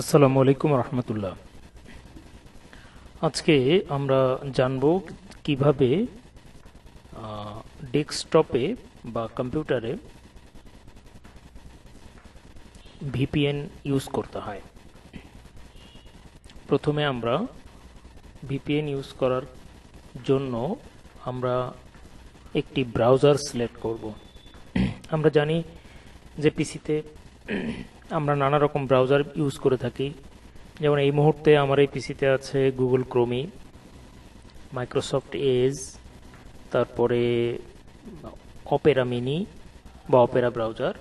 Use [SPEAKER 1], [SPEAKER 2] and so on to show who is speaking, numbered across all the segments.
[SPEAKER 1] আসসালামু আলাইকুম রহমতুল্লাহ। আজকে আমরা জানব কীভাবে ডেস্কটপে বা কম্পিউটারে ভিপিএন ইউজ করতে হয়। প্রথমে আমরা ভিপিএন ইউজ করার জন্য আমরা একটি ব্রাউজার সিলেক্ট করব। আমরা জানি যে পিসিতে আমরা নানা রকম ব্রাউজার ইউজ করে থাকি। যেমন এই মুহূর্তে আমার এই পিসিতে আছে গুগল ক্রোমি মাইক্রোসফট এজ তারপরে অপেরা মিনি বা অপেরা ব্রাউজার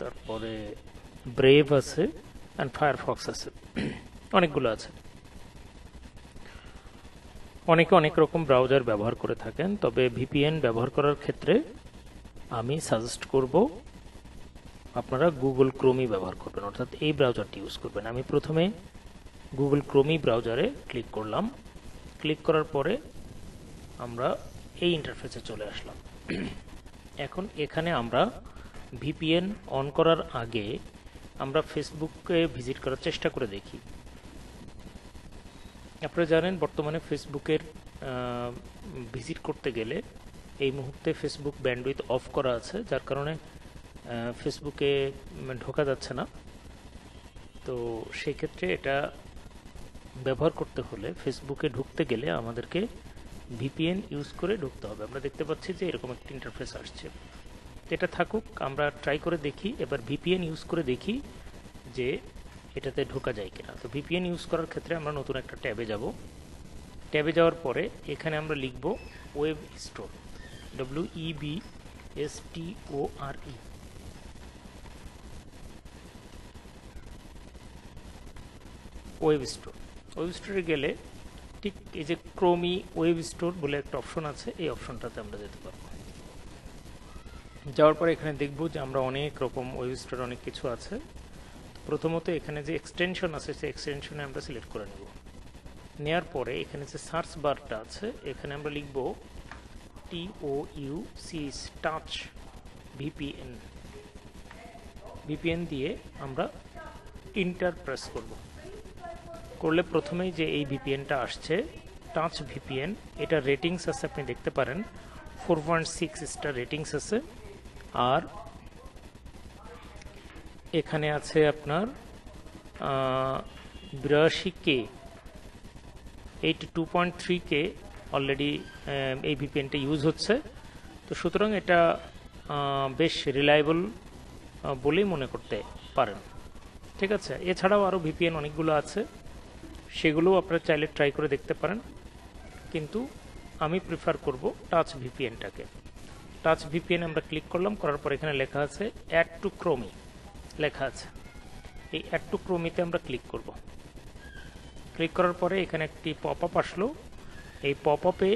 [SPEAKER 1] তারপরে ব্রেভ আছে অ্যান্ড ফায়ারফক্স আছে। অনেকগুলো আছে। অনেকে অনেক রকম ব্রাউজার ব্যবহার করে থাকেন, তবে ভিপিএন ব্যবহার করার ক্ষেত্রে আমি সাজেস্ট করব আপনারা গুগল ক্রোমি ব্যবহার করবেন, অর্থাৎ এই ব্রাউজারটি ইউজ করবেন। আমি প্রথমে গুগল ক্রোমি ব্রাউজারে ক্লিক করলাম। ক্লিক করার পরে আমরা এই ইন্টারফেসে চলে আসলাম। এখন এখানে আমরা ভিপিএন অন করার আগে আমরা ফেসবুককে ভিজিট করার চেষ্টা করে দেখি। আপনারা জানেন, বর্তমানে ফেসবুকের ভিজিট করতে গেলে এই মুহূর্তে ফেসবুক ব্যান্ডউইথ অফ করা আছে, যার কারণে ফেসবুকে ঢোকা যাচ্ছে না। তো সেক্ষেত্রে এটা ব্যবহার করতে হলে ফেসবুকে ঢুকতে গেলে আমাদেরকে ভিপিএন ইউজ করে ঢুকতে হবে। আমরা দেখতে পাচ্ছি যে এরকম একটি ইন্টারফেস আসছে। এটা থাকুক, আমরা ট্রাই করে দেখি, এবার ভিপিএন ইউজ করে দেখি যে এটাতে ঢোকা যায় কিনা। তো ভিপিএন ইউজ করার ক্ষেত্রে আমরা নতুন একটা ট্যাবে যাব। ট্যাবে যাওয়ার পরে এখানে আমরা লিখব web store W E B S T O R E web store web স্টোরে গেলে ঠিক এই যে ক্রোমি ওয়েব স্টোর বলে একটা অপশন আছে, এই অপশনটাতে আমরা যেতে পারব। যাওয়ার পরে এখানে দেখব যে আমরা অনেক রকম ওয়েব স্টোর অনেক কিছু আছে। প্রথমত এখানে যে এক্সটেনশন আছে, সেই এক্সটেনশনে আমরা সিলেক্ট করে নেব। নেওয়ার পরে এখানে যে সার্চ বারটা আছে, এখানে আমরা লিখব T O U C touch VPN VPN দিয়ে আমরা ইন্টার প্রেস করব। করলে প্রথমেই যে এই ভিপিএনটা আসছে টাচ ভিপিএন, এটা রেটিংস আছে, আপনি দেখতে পারেন। Four point six star ratings আছে। আর এখানে আছে আপনার বিরাশি K eighty two point three K already এই ভিপিএনটা ইউজ হচ্ছে। তো সুতরাং এটা বেশ রিলায়েবল বলেই মনে করতে পারেন। ঠিক আছে? এছাড়াও আরও ভিপিএন অনেকগুলো আছে। সেগুলোও আপনারা চাইলে ট্রাই করে দেখতে পারেন। কিন্তু আমি প্রিফার করব টাচ ভিপিএনটাকে টাচ ভিপিএন আমরা ক্লিক করলাম, করার পর এখানে লেখা আছে অ্যাড টু ক্রোমি লেখা আছে। এই অ্যাড টু ক্রোমিতে আমরা ক্লিক করব। ক্লিক করার পরে এখানে একটি পপ আপ আসলো। এই পপ আপে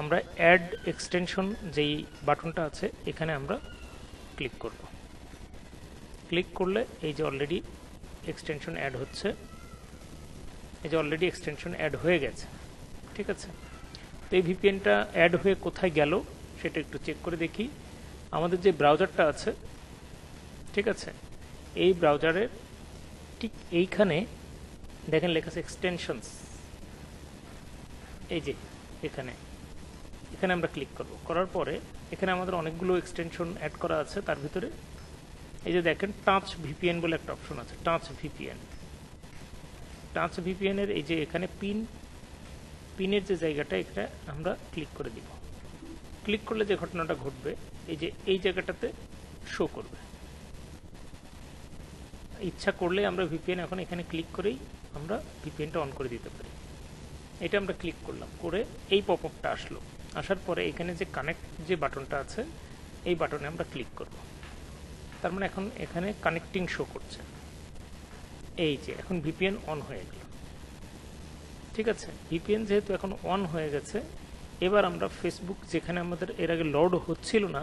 [SPEAKER 1] আমরা অ্যাড এক্সটেনশন যেই বাটনটা আছে, এখানে আমরা ক্লিক করব। ক্লিক করলে এই যে অলরেডি এক্সটেনশন অ্যাড হচ্ছে এই যে অলরেডি এক্সটেনশন অ্যাড হয়ে গেছে, ঠিক আছে? তো এই ভিপিএনটা অ্যাড হয়ে কোথায় গেল সেটা একটু চেক করে দেখি। আমাদের যে ব্রাউজারটা আছে, ঠিক আছে? এই ব্রাউজারের ঠিক এইখানে দেখেন লেখা আছে এক্সটেনশনস এই যে এখানে এখানে আমরা ক্লিক করব। করার পরে এখানে আমাদের অনেকগুলো এক্সটেনশন অ্যাড করা আছে, তার ভিতরে। এই যে দেখেন টাচ ভিপিএন বলে একটা অপশন আছে টাচ ভিপিএন টাচ ভিপিএন এর এই যে এখানে পিন পিনের যে জায়গাটা, এটা আমরা ক্লিক করে দিব। ক্লিক করলে যে ঘটনাটা ঘটবে, এই যে এই জায়গাটাতে শো করবে। ইচ্ছা করলে আমরা ভিপিএন এখন এখানে ক্লিক করেই আমরা ভিপিএনটা অন করে দিতে পারি। এটা আমরা ক্লিক করলাম, করে এই পপ আপটা আসলো। আসার পরে এখানে যে কানেক্ট যে বাটনটা আছে, এই বাটনে আমরা ক্লিক করব। তার মানে এখন এখানে কানেক্টিং শো করছে। এই যে, এখন ভিপিএন অন হয়ে গেল। ঠিক আছে? ভিপিএন যেহেতু এখন অন হয়ে গেছে, এবার আমরা ফেসবুক যেখানে আমাদের এর আগে লোড হচ্ছিল না,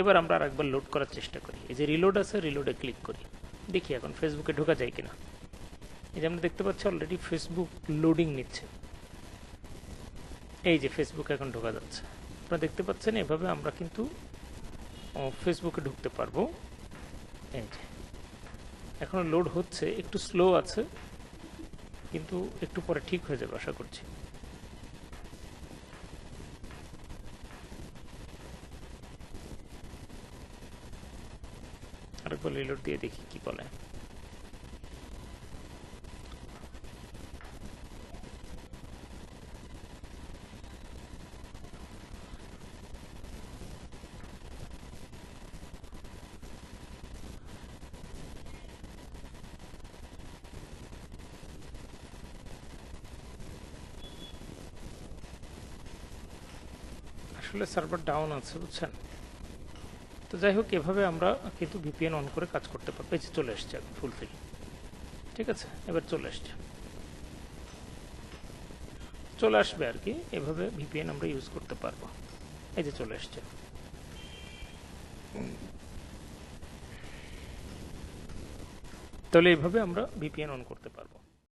[SPEAKER 1] এবার আমরা আরেকবার লোড করার চেষ্টা করি। এই যে রিলোড আছে রিলোডে ক্লিক করি। দেখি এখন ফেসবুকে ঢোকা যায় কিনা। এই যে আমরা দেখতে পাচ্ছি অলরেডি ফেসবুক লোডিং নিচ্ছে। এই যে ফেসবুকে এখন ঢোকা যাচ্ছে। আপনারা দেখতে পাচ্ছেন, এভাবে আমরা কিন্তু ফেসবুকে ঢুকতে পারব। এই যে এখনও লোড হচ্ছে, একটু স্লো আছে, কিন্তু একটু পরে ঠিক হয়ে যাবে আশা করছি। আরেকবার লোড দিয়ে দেখি কি বলে। আসলে সার্ভার ডাউন আছে, বুঝছেন? তো যাই হোক এভাবে আমরা কিন্তু ভিপিএন অন করে কাজ করতে পারব। এই যে চলে এসছে ফুলফিল ঠিক আছে? এবার চলে এসছে চলে আসবে আর কি, এভাবে ভিপিএন আমরা ইউজ করতে পারব। এই যে চলে এসছে তাহলে এইভাবে আমরা ভিপিএন অন করতে পারব।